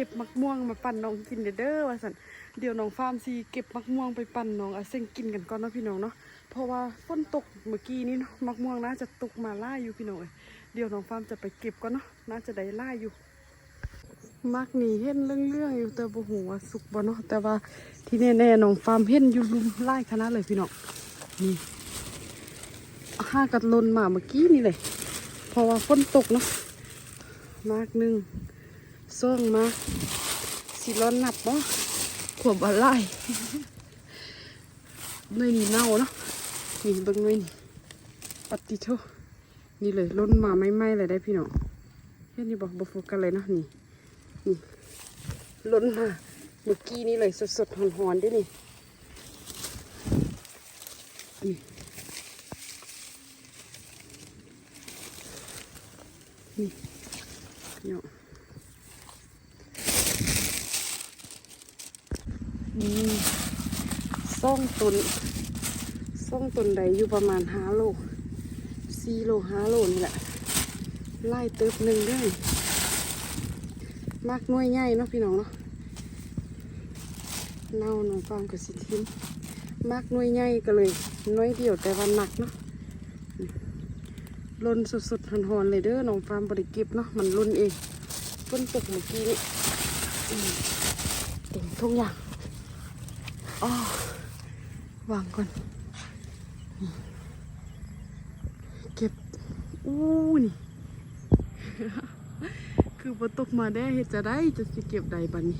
กเก็บมักม่วงมาปั่นน้องกินเด้อว่าสันเดี๋ยวน้องฟาร์มซีเก็บมักม่วงไปปั่นน้องอาเซนกินกันก่อนเนาะพี่น้องเนาะเพราะว่าฝนตกเมื่อกี้นี้เนาะมักม่วงน่าจะตกมาล่าอยู่พี่น้องเอ้ยเดี๋ยวน้องฟาร์มจะไปเก็บก่อนเนาะน่าจะได้ล่าอยู่มักนี่เห็นเรื่องๆอยู่แต่บ่ฮู้ว่าสุกบ่เนาะแต่ว่าที่แน่ๆน้องฟาร์มเห็นอยู่ลุมไล่คณะเลยพี่น้องนี่ห้ากัดลนมาเมื่อกี้นี่เลยเพราะว่าฝนตกเนาะมากหนึ่ง ซ่งมา สิร้อนหนับบ่ขวบอะไรหน่วยนี่เน่าเนาะนี่เบิ่งน่วยนี่ปฏิโทนี่เลยล้นมาไม่ไหมเลยได้พี่น้องเห็นนี่บอกบ่โฟกัสเลยเนาะนี่นี่ล้นมาเมื่อกี้นี่เลยสดๆหอนๆด้วยนี่นี่นี่เนาะนี่ซ่ องตุนซ่องตุนใดอยู่ประมาณห้าโลสี่โลห้าโลนี่แหละไล่เติบหนึ่งด้วยมากน้อยใหญ่เนาะพี่น้องเนาะเน่าหน้องฟางกับสิทิมมากน้อยใหญ่ก็เลยน้อยเดียวแต่ว่าหนักเนาะลนสุดๆหอนๆเลยเด้อน้องฟาร์มบริก็บเนาะมันลนเองฝนตกเมื่อกี้นี่เต็มทุกอย่างอ๋อ วางก่อน เก็บ อู้นี่ คือพอตกมาได้เห็ดจะได้จะสิเก็บใดบันนี้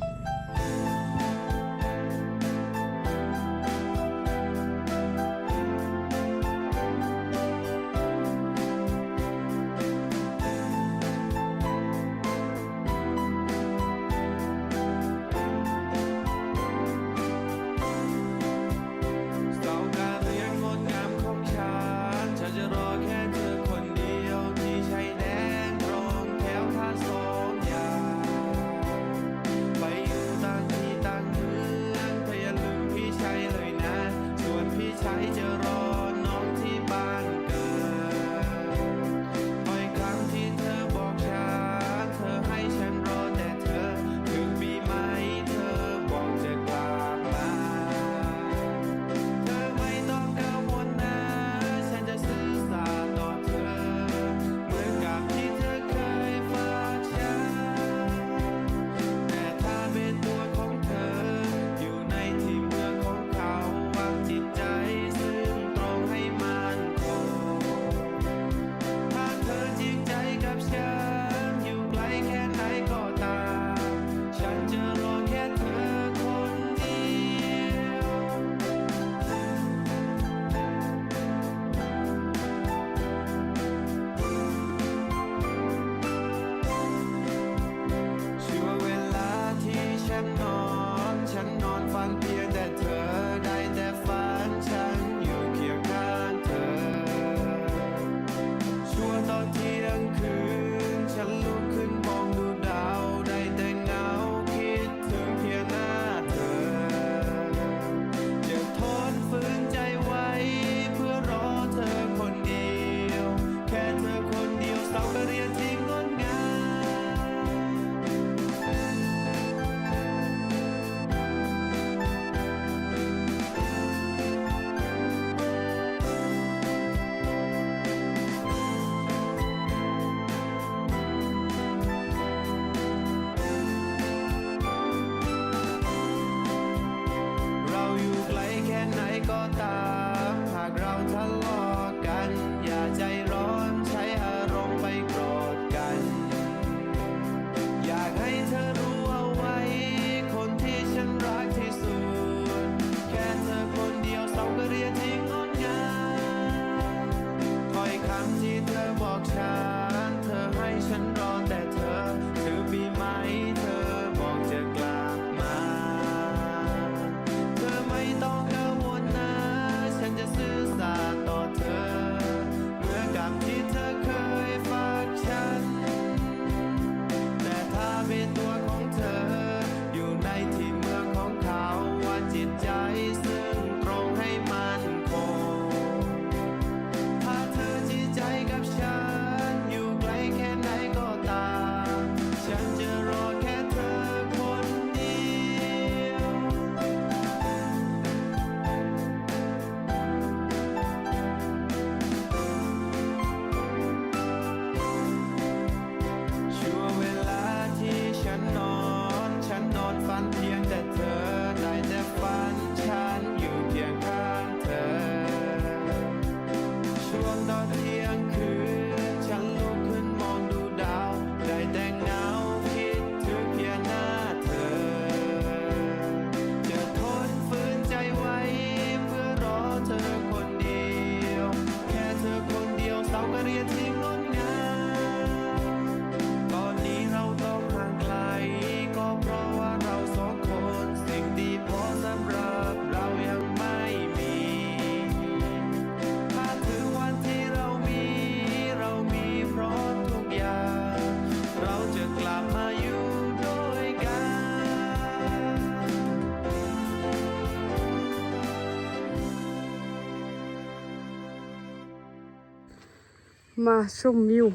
มาชมวิว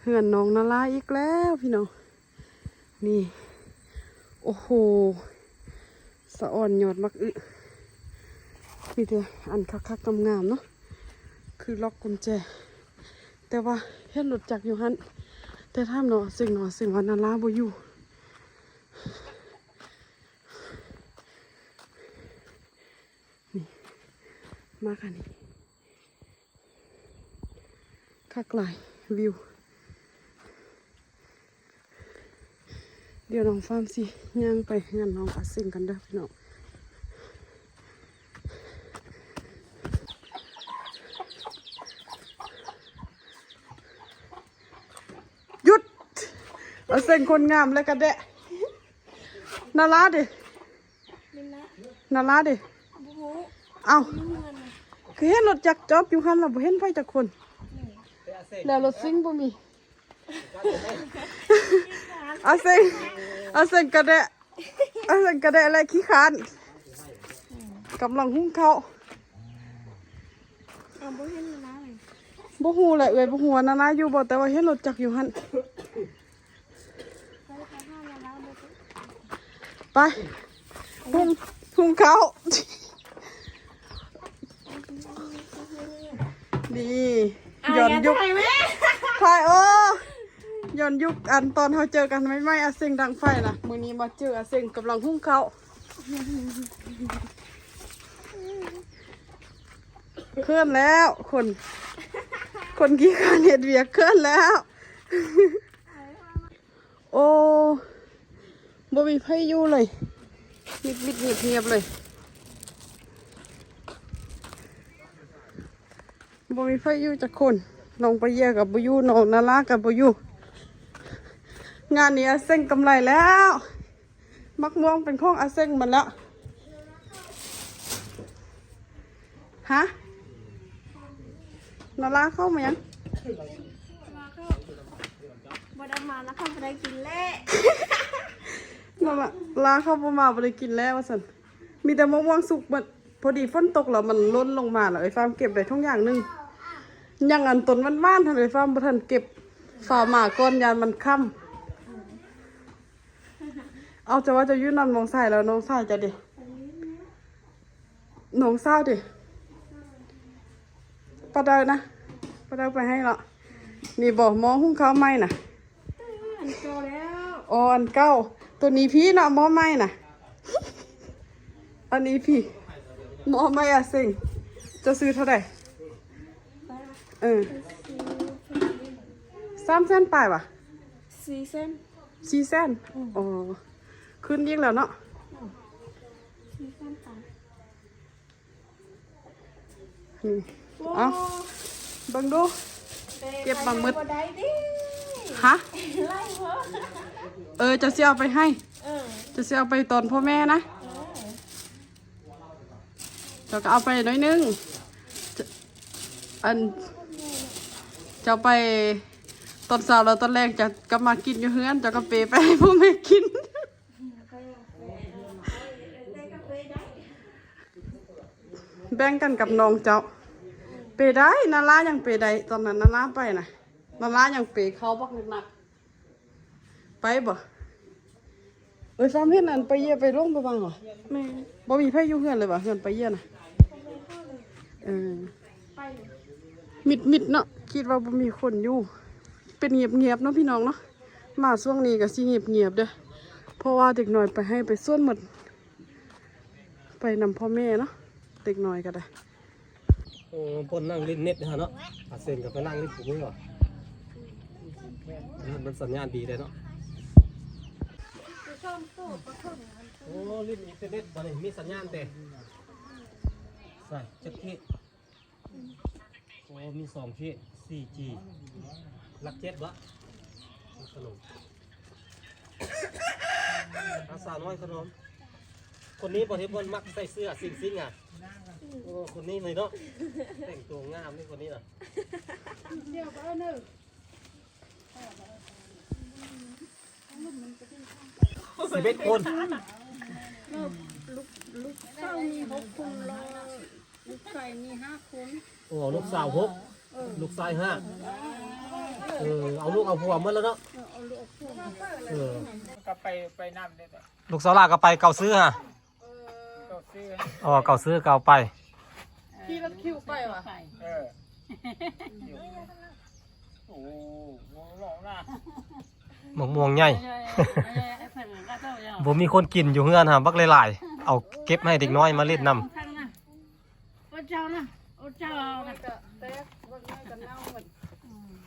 เหือนน้องนาลาอีกแล้วพี่น้อง นี่ โอ้โห สะอ่อนหยอดมักอึมีแต่อันคักๆงามๆเนาะ คือล็อกกุญแจ แต่ว่าเห็นรถจักอยู่หันแต่ถ้ามเนาะสิ่งเนาะสิ่งวันนาลาบ่อยู่นี่มาค่ะนี่ คักหลายวิว เดี๋ยวน้องฟาร์มสิย่างไปงานน้องอาซิงกันเด้อพี่น้องหยุดอาซิงคนงามแล้วกันเดะนาราดินาราดิ เอาคือเห็นรถจักรจอดอยู่หันเราเห็นไฟจากคน แล้วรถซิ่งบ่มีอาเซงอาเซงกระเดะอาเซงกระเดะอะไรขี้คร้านกำลังหุ้งเขาวเอาบูเห็นมินนะเลยบ่ฮู้แหละเอ้ยบ่ฮู้ว่านานาอยู่บ่แต่ว่าเห็นรถจักรอยู่หั่นไปไปห้ามาแล้วบูฮูไปหุ้งหุ้งเขาวดี ย้อนยุคไปไหมไฟโอ้ย้อนยุคอันตอนเฮาเจอกันไม่ไม่อาเซงดังไฟน่ะมื้อนี้มาเจออาเซงกำลังหุ้งเขาวเคลื่อนแล้วคน คนขี้ขานเห็ดเวียกเคลื่อนแล้ว โอ้บ่มีไผอยู่เลยมิดมิดเงียบเงียบเลย บ่มีไผอยู่จักคนน้องไปเยี่ยกับบ่อยู่น้องนารากับบ่อยู่งานนี้อาเซ็งกำไรแล้ว มักม่วงเป็นของอาเซ็งหมันแล้ว ฮะนาราเข้ามายังมาเข้าบไดมาแล้วเข้าไปได้กินเละนั่นแหละลาเข้าประมาบ่ได้กินแล้วว่าสันมีแต่มะม่วงสุกมัน พอดีฝนตกแล้วมันล้นลงมาแล้วไอ้ฟาร์มเก็บได้ทุกอย่างหนึงยังอันต้นมันว่านๆทันไอ้ฟาร์มบ่ทันเก็บฝ่าหมาก้อนยานมันค่ำเอาจะว่าจะอยืนนำน้องสายแล้วน้องสายจะดิน้องสาวดิปลาเดานะปลาเดาไปให้ละนี่บอกหมอหุ้งข้าวไหมน่ะอันโตแล้วอ๋ออันเก้าตัวนี้พี่เนาะหมอไม่น่ะ อันนี้พี่ หมอไม่อะสิงจะซื้อเท่าไหร่ไปละเออสามเส้นปลายป่ะสี่เส้นสี่เส้นอ๋อขึ้นยิ่งแล้วเนาะสี่เส้นไปนี่โอ้เอาเบิ่งดูเก็บบางมึดไปได้ดิฮะไล่เหรอเออจะเสียเอาไปให้เออจะเสียเอาไปตอนพ่อแม่นะ เออเจ้าก็เอาไปน้อยนึง อันจ้าไปตอนเช้าแล้วตอนแรกจะก็มากินอยู่เฮือนจ้าก็เปไปให้พ่อแม่กินแบ่งกันกับน้องเจ้า เปได้นารายังเปได้ตอนนั้นนาราไปนะนารายังเปเขาบักหนักๆไปบ่ เอ้ยฟาร์มเฮ็ดอันไปเยี่ยไปโรงพยาบาลเหรอแม่บ่มีไผอยู่เฮือนเลยว่ะเฮือนไปเยี่ยน่ะเออไปเลยมิดมิดๆเนาะคิดว่าบ่มีคนอยู่ เป็นเงียบเงียบๆเนาะพี่น้องเนาะมาช่วงนี้ก็สิเงียบเงียบๆเด้อเพราะว่าเด็กน้อยไปให้ไปส่วนหมด ไปนำพ่อแม่เนาะเด็กน้อยก็ได้โอ้ปนนั่งเล่นเน็ตนะฮะเนาะอาเซนกับไปนั่งเล่นผมนี่ก่อนมันสัญญาณดีเลยเนาะจะช อบตู้ก็ชอบอย่างนั้นโอ้ล่นอินเทอร์เน็ตตอนนี้มีสัญญาณแต่ใส่จักเทโอ้มีสองเทศ 4G หลักเจ็ดวะขนมอาสาน้อยขนม คนนี้บอที่บนมักใส่เสื้อซิงซิงอะโอ้คนนี้เลยเนาะแต่งตัวงามนี่คนนี้น่ะเดี๋ยวก็เนอะ สิบเอ็ดคนลูกเต้ามีหกคนแล้วลูกไก่มีห้าคนโอ้ลูกสาวหกเอลูกชายห้าเออเอาลูกเอาผัวหมดแล้วเนาะเออก็ไปไปน้ำได้แต่ลูกสาวลาก็ไปเก่าซื้อฮะก็ซื้ออ๋อเก่าซื้อเก่าไปพี่รถคิวไปวะเออโอ้โหหลงนะ หมกม่วงใหญ่ผมมีคนกินอยู่เฮือนฮะบักหลายๆเอาเก็บให้เด็กน้อยมาเล่นนำโอ้เจ้านะโอ้เจ้านก็แตกมันไม่กันเน่าหมด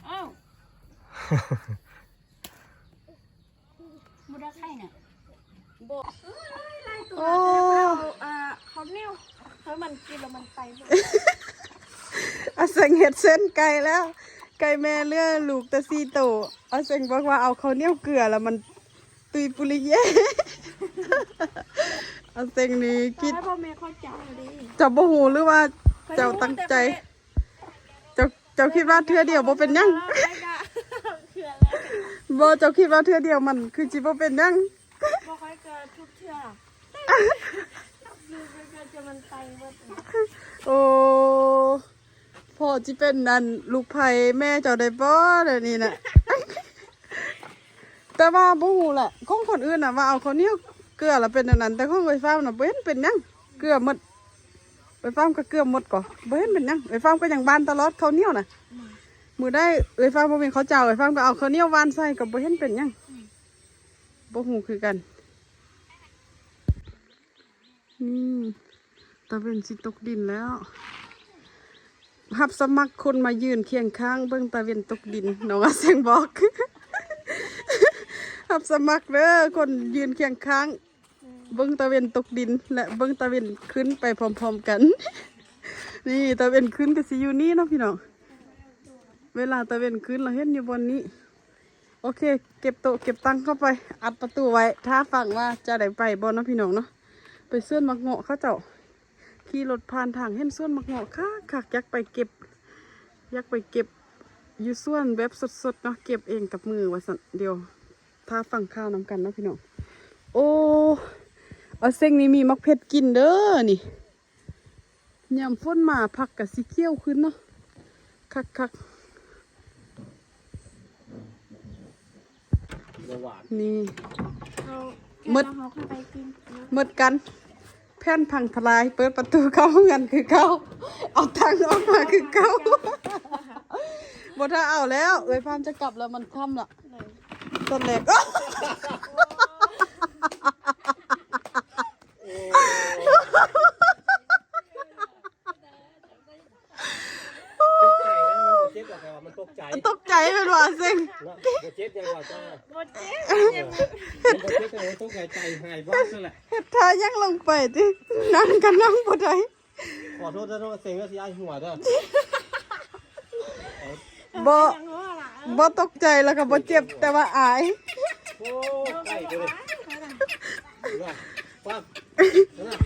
เอ้าบุได้ไข่เนี่ยโอ้อ่าเขาเนี่ยเขามันกินแล้วมันไปหมดอาเซงเห็ดเส้นไก่แล้ว ไก่แม่เลือลูกแตะซีโตอาเซงบอกว่าเอาข้าวเหนียวเกลือแล้วมันตุยปุริเย่อาเซงนี่คิดให้พ่อแม่เข้าใจดีเจ้าบ่หูหรือว่าเจ้าตั้งใจ เจ้าเจ้าคิดว่าเทื่อเดียวบ่เป็นหยังไอ้กะเขื่อนแล้วบ่เจ้าคิดว่าเทื่อเดียวมัน คือจิบ่เป็นหยังบ่ค่อยเกิดทุกเทื่ออยู่ไปเกิดจะมันไปหมดโอ้ พ่อจิเป็นนั่นลูกไผ่แม่เจ้าได้บ่เดี๋ยวนี้น่ะ แต่ว่าบ่ฮู้แหละของคนอื่นน่ะว่าเอาเขาวเหนี้ยวเกลือแล้วเป็นอันนั้น แต่ของไอ้ฟ้ามน่ะบ่เห็นเป็นหยังเกลือหมดไอ้ฟ้ามก็เกลือหมดก่อบ่เห็นเป็นหยังไอ้ฟ้ามก็ยังบานตลอดเขาวเหนี้ยวน่ะ มือได้ไอ้ฟ้าบ่เป็นเขาวเจ้าไอ้ฟ้าก็เอาข้าวเหนียวหวานใส่ก็บ่เห็นเป็นหยังบ่ฮู้คือกันนี่ตะเวนสิตกดินแล้ว รับสมัครคนมายืนเคียงข้างเบิ่งตะเวนตกดินน้องอาเซงบอกรับสมัครเด้อคนยืนเคียงข้าง เบิ้องตะเวนตกดิน และเบิ้องตะเวนขึ้นไปพร้อมๆกัน นี่ตะเวนขึ้นก็สิอยู่นี่เนาะพี่น้องเวลาตะเวนขึ้นเราเห็นอยู่บนนี้ โอเค เก็บโต๊ะเก็บตังเข้าไป อัดประตูไว้ ถ้าฟังว่าจะได้ไปบ่เนาะพี่น้องเนาะไปเสื้อมักเงาะเขาเจ้า ขี่รถผ่านทางเห็นส่วนมักเงาะค่ะคักอยากไปเก็บอยากไปเก็บอยู่ส่วนแบบสดๆเนาะเก็บเองกับมือว่าสันเดียวถ้าฟังข้าวนำกันเนาะพี่น้องโอ้เอาเส้งนี้มีมักเพชรกินเด้อนี่ยามฝนมาผักกับสีเขียวขึ้นเนาะคักคักเบาหวานๆนี่เขาหมดเขาเข้าไปกินหมดกัน แผ่นพังทลาย เปิดประตูเข้าเงินคือเก้าเอาทางออกมาคือเก้าบ่ถ้าเอาแล้ว เอ้ยพามจะกลับแล้วมันค่ำละต้นแรกตกใจนะมันบ่เจ็บหรอกแต่ว่ามันตกใจตกใจเป็นว่าเซ็งเนาะบ่เจ็บยังว่าจ้า เจ๊มันบ่เจ็บแต่ว่าตกใจหายบ้านั่นแหละเฮ็ดทายังลงไปตินั่งกันนั่งบ่ได้ขอโทษนะน้องเสียงก็สิอายหัวเด้อบ่ยังว่าล่ะบ่ตกใจแล้วก็บ่เจ็บแต่ว่าอายโอ้ใกล้เลยว่าปั๊บนั่นน่ะ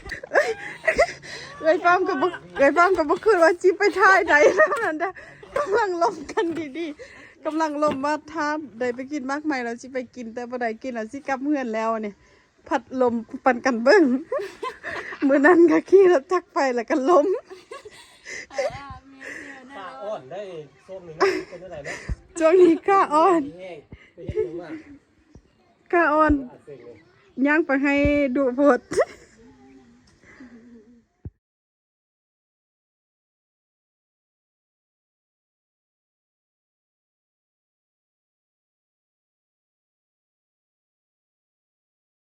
เอ้ยฟามก็บ่เอ้ยฟามก็บ่คิดว่าจิไปท่ายใดแล้วนั่นเด้อกำลังลมกันดีๆ กำลังลมว่าถ้าได้ไปกินมากมายแล้วสิไปกินแต่บ่ได้กินแล้วสิกลับเฮือนแล้วเนี่ยพัดลมปันกันเบิ่งมื้อนั้นก็ขี่รถจักรไปแล้วก็ล้มป้าอ้อนได้ส้มนี่นะเป็นจังไดเนาะช่วงนี้ข้าอ่อนแห้งไปเฮ็ดหยังมาข้าอ่อนอาเสียงเลยย่างไปให้ดูโพด